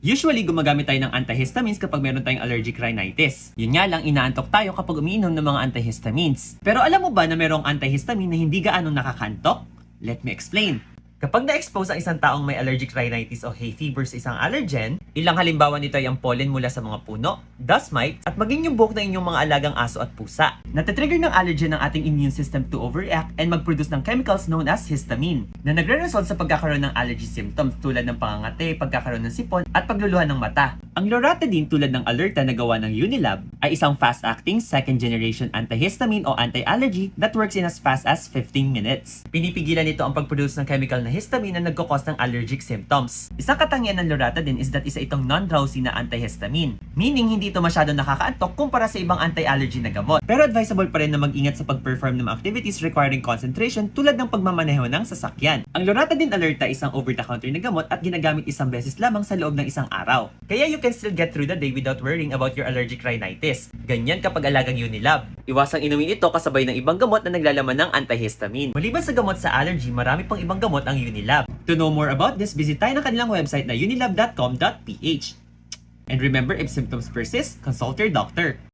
Usually, gumagamit tayo ng antihistamines kapag meron tayong allergic rhinitis. Yun nga lang, inaantok tayo kapag umiinom ng mga antihistamines. Pero alam mo ba na merong antihistamine na hindi gaano nakakantok? Let me explain. Kapag na-expose ang isang taong may allergic rhinitis o hay fever sa isang allergen, ilang halimbawa nito ay ang pollen mula sa mga puno, dust mites, at maging yung buhok ng inyong mga alagang aso at pusa. Natitrigger ng allergen ng ating immune system to overreact and mag-produce ng chemicals known as histamine, na nagre-result sa pagkakaroon ng allergy symptoms tulad ng pangangate, pagkakaroon ng sipon, at pagluluhan ng mata. Ang loratadine tulad ng Alerta na gawa ng Unilab ay isang fast-acting second-generation antihistamine o anti-allergy that works in as fast as 15 minutes. Pinipigilan nito ang pag-produce ng chemical na histamine na nagkakos ng allergic symptoms. Isang katangian ng loratadine is that isa itong non-drowsy na antihistamine, meaning hindi ito masyado nakakaantok kumpara sa ibang anti-allergy na gamot. Pero advisable pa rin na mag-ingat sa pag-perform ng activities requiring concentration tulad ng pagmamaneho ng sasakyan. Ang loratadine alerta isang over-the-counter na gamot at ginagamit isang beses lamang sa loob ng isang araw. Kaya can still get through the day without worrying about your allergic rhinitis. Ganyan kapag alagang Unilab. Iwasang inumin ito kasabay ng ibang gamot na naglalaman ng antihistamine. Maliban sa gamot sa allergy, marami pang ibang gamot ang Unilab. To know more about this, visit tayo ng kanilang website na unilab.com.ph. And remember, if symptoms persist, consult your doctor.